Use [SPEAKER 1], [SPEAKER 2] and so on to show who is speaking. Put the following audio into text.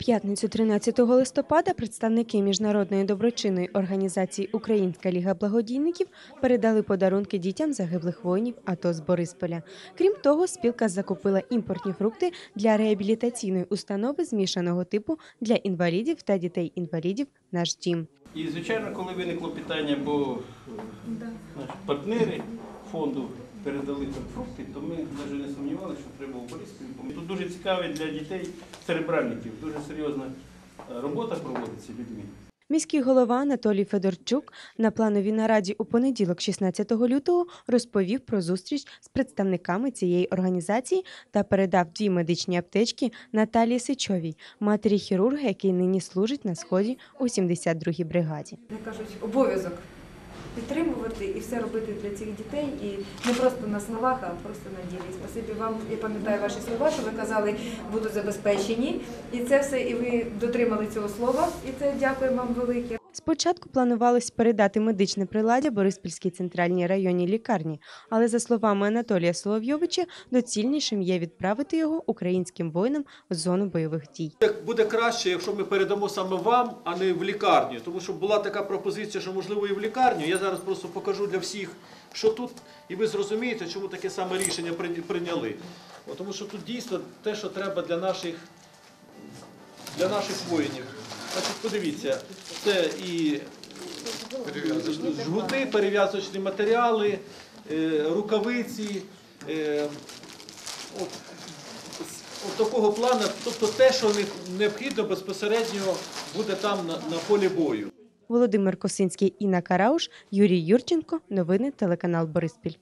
[SPEAKER 1] п'ятницю 13 листопада представники міжнародної доброчинної організації Українська ліга благодійників передали подарунки дітям загиблих воїнів АТО з Борисполя. Крім того, спілка закупила імпортні фрукти для реабілітаційної установи змішаного типу для інвалідів та дітей-інвалідів «Наш дім».
[SPEAKER 2] І, звичайно, коли виникло питання, бо е, наші партнери фонду передали там фрукти, то ми навіть не сумнівалися, що треба в Борисполі. Бо Тут дуже цікаві для дітей церебральників, дуже серйозна е, робота проводиться людьми.
[SPEAKER 1] Міський голова Анатолій Федорчук на плановій нараді у понеділок, 16 лютого, розповів про зустріч з представниками цієї організації та передав дві медичні аптечки Наталії Сичовій, матері хірурга, який нині служить на сході у 72-й бригаді.
[SPEAKER 3] як кажуть, обов'язок підтримувати і все робити для цих дітей. І не просто на словах, а просто на ділі. Спасибі вам. Я пам'ятаю ваші слова, що ви казали, будуть забезпечені. І це все, і ви дотримали цього слова. І це дякую вам велике.
[SPEAKER 1] Спочатку планувалось передати медичне приладдя Бориспільській центральній районній лікарні, але за словами Анатолія Соловйовича, доцільнішим є відправити його українським воїнам в зону бойових дій.
[SPEAKER 4] Буде краще, якщо ми передамо саме вам, а не в лікарню. Тому що була така пропозиція, що можливо і в лікарню. Я зараз просто покажу для всіх, що тут, і ви зрозумієте, чому таке саме рішення прийня- прийняли. Тому що тут дійсно те, що треба для наших, для наших воїнів. Значить, подивіться, це і жгути, перев'язочні матеріали, е, рукавиці. е, От, от такого плану, тобто те, що необхідно безпосередньо буде там на, на полі бою.
[SPEAKER 1] Володимир Косинський, Інна Карауш, Юрій Юрченко. Новини телеканал Бориспіль.